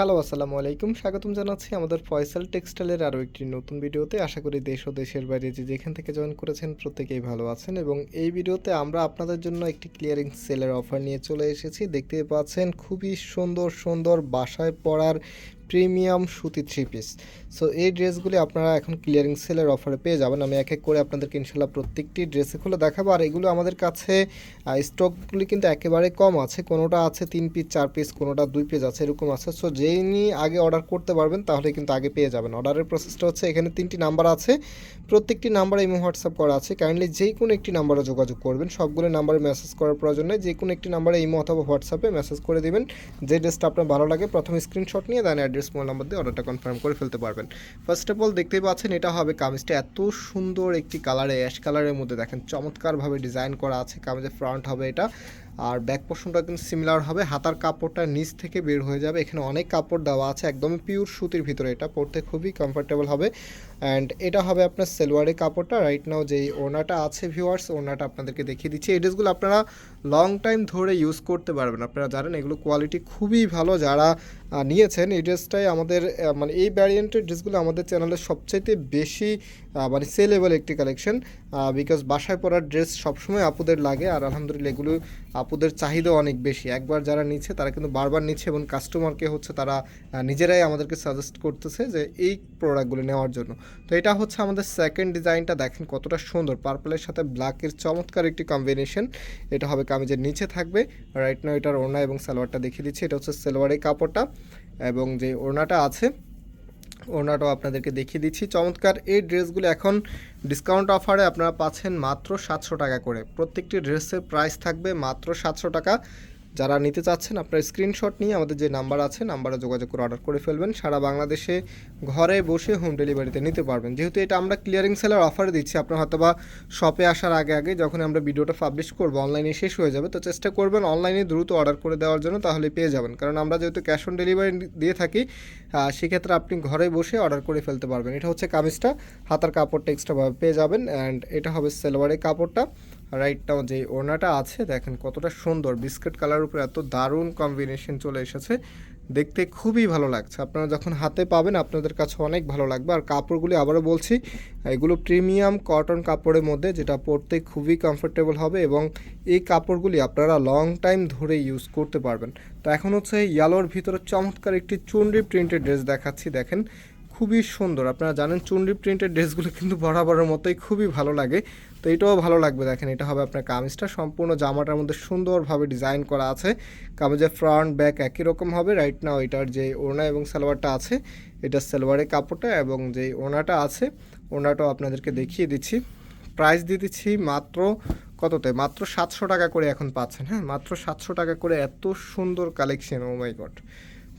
Hello, আসসালামু আলাইকুম। স্বাগতম জানাচ্ছি আমাদের ফয়সাল টেক্সটাইলের আরও একটি নতুন ভিডিওতে। আশা করি দেশ ও দেশের বাইরে যে যেখান থেকে জয়েন করেছেন প্রত্যেকেই ভালো আছেন এবং এই ভিডিওতে আমরা আপনাদের জন্য একটি ক্লিয়ারিং সেলের অফার নিয়ে চলে এসেছি। দেখতে পাচ্ছেন খুবই সুন্দর সুন্দর বাসায় পরার প্রিমিয়াম সুতি থ্রি পিস সো এই ড্রেসগুলি আপনারা এখন ক্লিয়ারিং সেলের অফারে পেয়ে যাবেন। আমি এক এক করে আপনাদেরকে ইনশাল্লাহ প্রত্যেকটি ড্রেসে খুলে দেখাবো। আর এগুলো আমাদের কাছে স্টকগুলি কিন্তু একেবারে কম আছে। কোনোটা আছে তিন পিস চার পিস কোনোটা দুই পিস আছে, এরকম আছে। সো যেই নিয়ে আগে অর্ডার করতে পারবেন তাহলে কিন্তু আগে পেয়ে যাবেন। অর্ডারের প্রসেসটা হচ্ছে, এখানে তিনটি নাম্বার আছে। প্রত্যেকটি নাম্বারে ইমো হোয়াটসঅ্যাপ করা আছে। কাইন্ডলি যে কোনো একটি নাম্বারে যোগাযোগ করবেন। সবগুলো নাম্বারে মেসেজ করার প্রয়োজন নেই। যে কোনো একটি নাম্বারে ইমো অথবা হোয়াটসঅ্যাপে মেসেজ করে দিবেন। যে ড্রেসটা আপনার ভালো লাগে, প্রথমে স্ক্রিনশট নিয়ে দেন অ্যাড্রেস মোবাইল নাম্বার দিয়ে অর্ডারটা কনফার্ম করে ফেলতে পারবেন। ফার্স্ট অফ অল দেখতেই পাচ্ছেন, এটা হবে কামিজটা এত সুন্দর একটি কালারে অ্যাশ কালারের মধ্যে দেখেন, চমৎকারভাবে ডিজাইন করা আছে, কামিজের ফ্রন্ট হবে এটা। আর ব্যাক পোর্শনটা কিন্তু সিমিলার হবে। হাতার কাপড়টা নিচ থেকে বের হয়ে যাবে। এখানে অনেক কাপড় দেওয়া আছে, একদমই পিওর সুতির ভিতরে। এটা পরতে খুবই কমফোর্টেবল হবে। অ্যান্ড এটা হবে আপনার সেলোয়ারের কাপড়টা। রাইট নাও যেই ওনাটা আছে ভিউয়ার্স ওনাটা আপনাদেরকে দেখিয়ে দিচ্ছি। এই ড্রেসগুলো আপনারা লং টাইম ধরে ইউজ করতে পারবেন। আপনারা জানেন, এগুলো কোয়ালিটি খুবই ভালো। যারা নিয়েছেন এই ড্রেসটাই আমাদের মানে এই ভ্যারিয়েন্টের ড্রেসগুলো আমাদের চ্যানেলে সবচাইতে বেশি মানে সেলেবল একটি কালেকশন বিকজ বাসায় পরার ড্রেস সবসময় আপুদের লাগে। আর আলহামদুলিল্লাহ এগুলো আপুদের চাহিদা অনেক বেশি। একবার যারা নিচ্ছে, তারা কিন্তু বারবার নিচ্ছে এবং কাস্টমারকে হচ্ছে তারা নিজেরাই আমাদেরকে সাজেস্ট করতেছে যে এই প্রোডাক্টগুলো নেওয়ার জন্য। তো এটা হচ্ছে আমাদের সেকেন্ড ডিজাইনটা দেখেন কতটা সুন্দর। পার্পলের সাথে ব্ল্যাকের চমৎকার একটি কম্বিনেশন এটা হবে কামিজের নিচে থাকবে। রাইট নাও এটার ওড়না এবং সালোয়ারটা দেখিয়ে দিচ্ছি। এটা হচ্ছে সালোয়ারের কাপড়টা এবং যে ওড়নাটা আছে ওড়নাটাও আপনাদেরকে দেখিয়ে দিচ্ছি। চমৎকার, এই ড্রেসগুলো এখন ডিসকাউন্ট অফারে আপনারা পাচ্ছেন মাত্র সাতশো টাকা করে। প্রত্যেকটি ড্রেসের প্রাইস থাকবে মাত্র সাতশো টাকা। যারা নিতে চাচ্ছেন, আপনার স্ক্রিনশট নিয়ে আমাদের যে নাম্বার আছে নাম্বারে যোগাযোগ করে অর্ডার করে ফেলবেন। সারা বাংলাদেশে ঘরে বসে হোম ডেলিভারিতে নিতে পারবেন। যেহেতু এটা আমরা ক্লিয়ারিং সেলের অফারে দিচ্ছি, আপনার হয়তো বা শপে আসার আগে আগে যখন আমরা ভিডিওটা পাবলিশ করব অনলাইনে শেষ হয়ে যাবে। তো চেষ্টা করবেন অনলাইনে দ্রুত অর্ডার করে দেওয়ার জন্য, তাহলে পেয়ে যাবেন। কারণ আমরা যেহেতু ক্যাশ অন ডেলিভারি দিয়ে থাকি সেক্ষেত্রে আপনি ঘরে বসে অর্ডার করে ফেলতে পারবেন। এটা হচ্ছে কামিজটা, হাতার কাপড়টা এক্সট্রাভাবে পেয়ে যাবেন অ্যান্ড এটা হবে সেলোয়ারের কাপড়টা। রাইটটাও যে ওড়নাটা আছে, দেখেন কতটা সুন্দর। বিস্কিট কালার উপরে এত দারুণ কম্বিনেশন চলে এসেছে। দেখতে খুবই ভালো লাগছে। আপনারা যখন হাতে পাবেন, আপনাদের কাছে অনেক ভালো লাগবে। আর কাপড়গুলি আবারও বলছি, এগুলো প্রিমিয়াম কটন কাপড়ের মধ্যে, যেটা পরতে খুবই কমফোর্টেবল হবে এবং এই কাপড়গুলি আপনারা লং টাইম ধরে ইউজ করতে পারবেন। তো এখন হচ্ছে ইয়ালোর ভিতরে চমৎকার একটি চুনরি প্রিন্টেড ড্রেস দেখাচ্ছি। দেখেন খুবই সুন্দর। আপনারা জানেন চুনরি প্রিন্টের ড্রেসগুলো কিন্তু বরাবরের মতোই খুবই ভালো লাগে। তো এটাও ভালো লাগবে দেখেন, এটা হবে আপনার কামিজটা। সম্পূর্ণ জামাটার মধ্যে সুন্দরভাবে ডিজাইন করা আছে। কামিজের ফ্রন্ট ব্যাক একই রকম হবে। রাইট নাও এটার যে ওড়না এবং সালোয়ারটা আছে, এটা সালোয়ারের কাপড়টা এবং যে ওড়নাটা আছে, ওড়নাটাও আপনাদেরকে দেখিয়ে দিচ্ছি। প্রাইস দিয়ে দিচ্ছি মাত্র কততে? মাত্র সাতশো টাকা করে এখন পাচ্ছেন হ্যাঁ? মাত্র সাতশো টাকা করে এত সুন্দর কালেকশন ও মাই গড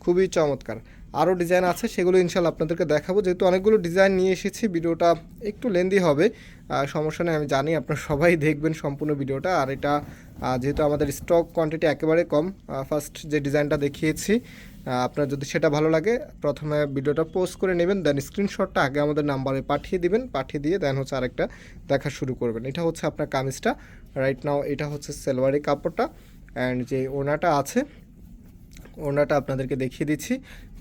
খুবই চমৎকার। আরও ডিজাইন আছে, সেগুলো ইনশাল্লাহ আপনাদেরকে দেখাবো। যেহেতু অনেকগুলো ডিজাইন নিয়ে এসেছি, ভিডিওটা একটু লেন্দি হবে। সমস্যা নেই, আমি জানি, আপনারা সবাই দেখবেন সম্পূর্ণ ভিডিওটা। আর এটা যেহেতু আমাদের স্টক কোয়ান্টিটি একেবারে কম ফার্স্ট যে ডিজাইনটা দেখিয়েছি আপনার যদি সেটা ভালো লাগে, প্রথমে ভিডিওটা পোস্ট করে নেবেন দেন স্ক্রিনশটটা আগে আমাদের নাম্বারে পাঠিয়ে দিবেন। পাঠিয়ে দিয়ে দেন হচ্ছে আরেকটা দেখা শুরু করবেন। এটা হচ্ছে আপনার কামিজটা। রাইট নাও এটা হচ্ছে সেলওয়ারি কাপড়টা। অ্যান্ড যে ওনাটা আছে ওনাটা আপনাদেরকে দেখিয়ে দিচ্ছি।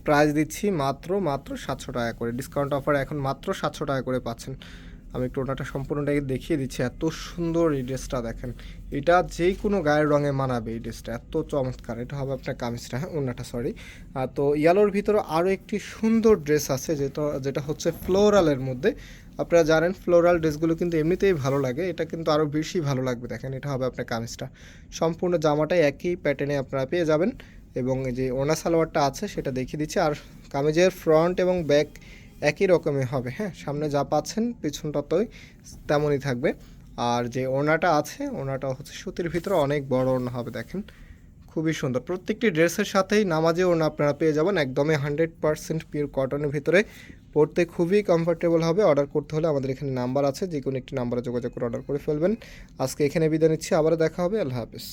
প্রাইস দিচ্ছি মাত্র মাত্র সাতশো টাকা করে। ডিসকাউন্ট অফার এখন মাত্র সাতশো টাকা করে পাচ্ছেন। আমি একটু ওনাটা সম্পূর্ণটাকে দেখিয়ে দিচ্ছি। এত সুন্দর এই ড্রেসটা দেখেন। এটা যে কোনো গায়ের রঙে মানাবে এই ড্রেসটা। এত চমৎকার। এটা হবে আপনার কামিজটা হ্যাঁ ওনাটা সরি তো ইয়ালোর ভিতরে আরও একটি সুন্দর ড্রেস আছে যেটা যেটা হচ্ছে ফ্লোরালের মধ্যে। আপনারা জানেন ফ্লোরাল ড্রেসগুলো কিন্তু এমনিতেই ভালো লাগে। এটা কিন্তু আরও বেশি ভালো লাগবে। দেখেন, এটা হবে আপনার কামিজটা। সম্পূর্ণ জামাটাই একই প্যাটার্নে আপনারা পেয়ে যাবেন। এবং যে ওনা সালোয়ারটা আছে, সেটা দেখিয়ে দিচ্ছি। আর কামিজের ফ্রন্ট এবং ব্যাক একই রকমই হবে হ্যাঁ? সামনে যা পাচ্ছেন পিছনটাতেই তেমনই থাকবে। আর যে ওনাটা আছে ওনাটা হচ্ছে সুতির ভিতরে অনেক বড় ওনা হবে, দেখেন। খুবই সুন্দর। প্রত্যেকটি ড্রেসের সাথেই নামাজে ওনা আপনারা পেয়ে যাবেন। একদমই হান্ড্রেড পারসেন্ট পিওর কটনের ভিতরে। পড়তে খুবই কমফোর্টেবল হবে। অর্ডার করতে হলে আমাদের এখানে নাম্বার আছে। যে কোনো একটি নাম্বারে যোগাযোগ করে অর্ডার করে ফেলবেন। আজকে এখানে বিদায় নিচ্ছি। আবারও দেখা হবে। আল্লাহ হাফিজ।